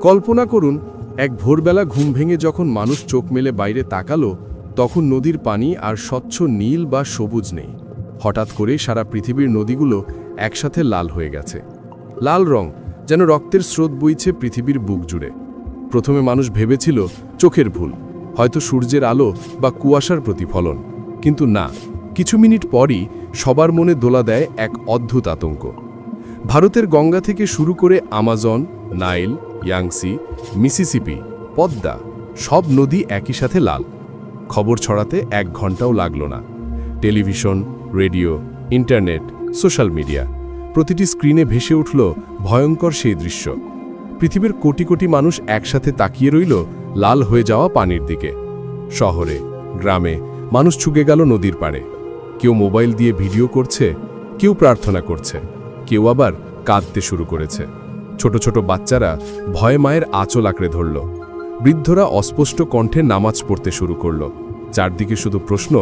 কল্পনা করুন, এক ভোরবেলা ঘুম ভেঙে যখন মানুষ চোখ মেলে বাইরে তাকালো, তখন নদীর পানি আর স্বচ্ছ নীল বা সবুজ নেই। হঠাৎ করে সারা পৃথিবীর নদীগুলো একসাথে লাল হয়ে গেছে। লাল রং, যেন রক্তের স্রোত বইছে পৃথিবীর বুক জুড়ে। প্রথমে মানুষ ভেবেছিল চোখের ভুল, হয়তো সূর্যের আলো বা কুয়াশার প্রতিফলন। কিন্তু না, কিছু মিনিট পরই সবার মনে দোলা দেয় এক অদ্ভুত আতঙ্ক। ভারতের গঙ্গা থেকে শুরু করে Amazon, Nile, Yangtze, Mississippi, Padma, সব নদী একই সাথে লাল। খবর ছড়াতে এক ঘন্টাও লাগল না। Television, radio, internet, social media, প্রতিটি স্ক্রিনে ভেসে উঠল ভয়ঙ্কর সেই দৃশ্য। পৃথিবীর কোটি কোটি মানুষ একসাথে তাকিয়ে রইল লাল হয়ে যাওয়া পানির দিকে। শহরে, গ্রামে মানুষ ছুকে গেল নদীর পাড়ে। কেউ মোবাইল দিয়ে ভিডিও করছে, কেউ প্রার্থনা করছে। কেউ আবার কাঁদতে শুরু করেছে। ছোট ছোট বাচ্চারা ভয় মায়ের আঁচল আঁকড়ে ধরল। বৃদ্ধরা অস্পষ্ট কণ্ঠে নামাজ পড়তে শুরু করল। চারদিকে শুধু প্রশ্ন